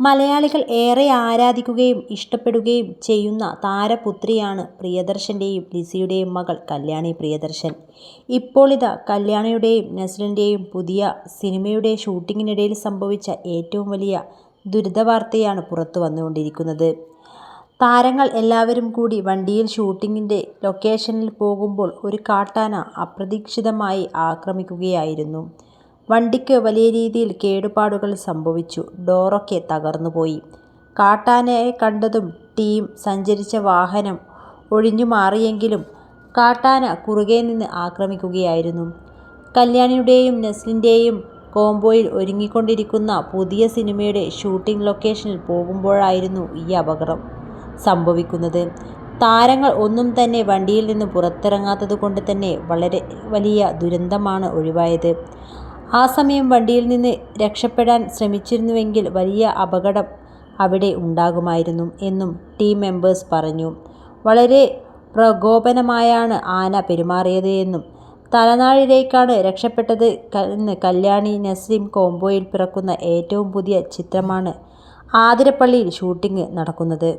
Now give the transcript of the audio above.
മലയാളികൾ ഏറെ ആരാധിക്കുകയും ഇഷ്ടപ്പെടുകയും ചെയ്യുന്ന താരപുത്രിയാണ് പ്രിയദർശന്റെയും ലിസിയുടെയും മകൾ കല്യാണി പ്രിയദർശൻ. ഇപ്പോളിതാ കല്യാണിയുടെയും നസ്ലിന്റെയും പുതിയ സിനിമയുടെ ഷൂട്ടിങ്ങിനിടയിൽ സംഭവിച്ച ഏറ്റവും വലിയ ദുരിതവാർത്തയാണ് പുറത്തു വന്നുകൊണ്ടിരിക്കുന്നത് താരങ്ങൾ എല്ലാവരും കൂടി വണ്ടിയിൽ ഷൂട്ടിങ്ങിന്റെ ലൊക്കേഷനിൽ പോകുമ്പോൾ ഒരു കാട്ടാന അപ്രതീക്ഷിതമായി ആക്രമിക്കുകയായിരുന്നു. വണ്ടിക്ക് വലിയ രീതിയിൽ കേടുപാടുകൾ സംഭവിച്ചു. ഡോറൊക്കെ തകർന്നുപോയി. കാട്ടാനയെ കണ്ടതും ടീം സഞ്ചരിച്ച വാഹനം ഒഴിഞ്ഞുമാറിയെങ്കിലും കാട്ടാന കുറുകെ നിന്ന് ആക്രമിക്കുകയായിരുന്നു. കല്യാണിയുടെയും നെസ്ലിന്റെയും കോംബോയിൽ ഒരുങ്ങിക്കൊണ്ടിരിക്കുന്ന പുതിയ സിനിമയുടെ ഷൂട്ടിംഗ് ലൊക്കേഷനിൽ പോകുമ്പോഴായിരുന്നു ഈ അപകടം സംഭവിക്കുന്നത്. താരങ്ങൾ ഒന്നും തന്നെ വണ്ടിയിൽ നിന്ന് പുറത്തിറങ്ങാത്തതുകൊണ്ട് തന്നെ വളരെ വലിയ ദുരന്തമാണ് ഒഴിവായത്. ആ സമയം വണ്ടിയിൽ നിന്ന് രക്ഷപ്പെടാൻ ശ്രമിച്ചിരുന്നുവെങ്കിൽ വലിയ അപകടം അവിടെ ഉണ്ടാകുമായിരുന്നു എന്നും ടീം മെമ്പേഴ്സ് പറഞ്ഞു. വളരെ പ്രകോപനമായാണ് ആന പെരുമാറിയത് എന്നും തലനാളിലേക്കാണ് രക്ഷപ്പെട്ടത് എന്ന് കല്യാണി നസീം കോംബോയിൽ പിറക്കുന്ന ഏറ്റവും പുതിയ ചിത്രമാണ് ആതിരപ്പള്ളിയിൽ ഷൂട്ടിംഗ് നടക്കുന്നത്.